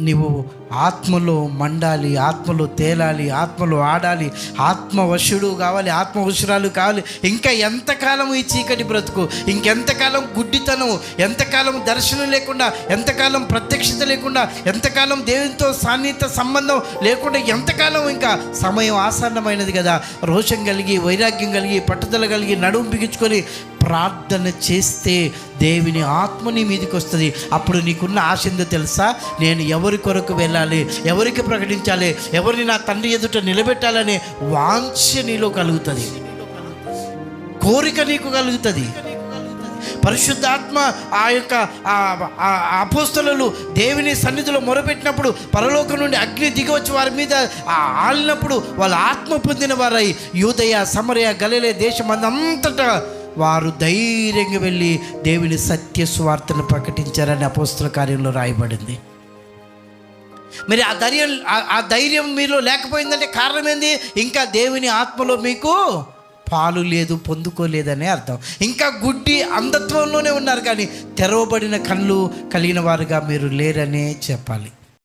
నీవు ఆత్మలో మండాలి ఆత్మలో తేలాలి ఆత్మలో ఆడాలి ఆత్మవశుడు కావాలి ఆత్మవశురాలు కావాలి. ఇంకా ఎంతకాలం ఈ చీకటి బ్రతుకు? ఇంకెంతకాలం గుడ్డితనం ఎంతకాలం దర్శనం లేకుండా ఎంతకాలం ప్రత్యక్షత లేకుండా ఎంతకాలం దేవునితో సాన్నిహిత సంబంధం లేకుండా ఎంతకాలం ఇంకా సమయం ఆసన్నమైనది కదా? రోషం కలిగి వైరాగ్యం కలిగి పట్టుదల కలిగి నడుము బిగించుకొని ప్రార్థన చేస్తే దేవుని ఆత్మ నీ మీదకి వస్తుంది. అప్పుడు నీకున్న ఆశ ఏందో తెలుసా? నేను ఎవరి కొరకు వెళ్ళాలి? ఎవరికి ప్రకటించాలి? ఎవరిని నా తండ్రి ఎదుట నిలబెట్టాలనే వాంఛ నీలో కలుగుతుంది. కోరిక నీకు కలుగుతుంది. పరిశుద్ధాత్మ ఆ యొక్క అపోస్తలు దేవుని సన్నిధిలో మొరపెట్టినప్పుడు పరలోకం నుండి అగ్ని దిగవచ్చు వారి మీద ఆలినప్పుడు వాళ్ళ ఆత్మ పొందిన వారై యూదయ సమరయ గలలే దేశం అంతటా వారు ధైర్యంగా వెళ్ళి దేవుని సత్య స్వార్థను ప్రకటించారని అపోస్తుల కార్యంలో రాయబడింది. మరి ఆ ధైర్యం ఆ- ఆ ధైర్యం మీలో లేకపోయిందంటే కారణం ఏంది? ఇంకా దేవుని ఆత్మలో మీకు పాలు లేదు పొందుకోలేదనే అర్థం. ఇంకా గుడ్డి అంధత్వంలోనే ఉన్నారు కానీ తెరవబడిన కళ్ళు కలిగిన వారుగా మీరు లేరనే చెప్పాలి.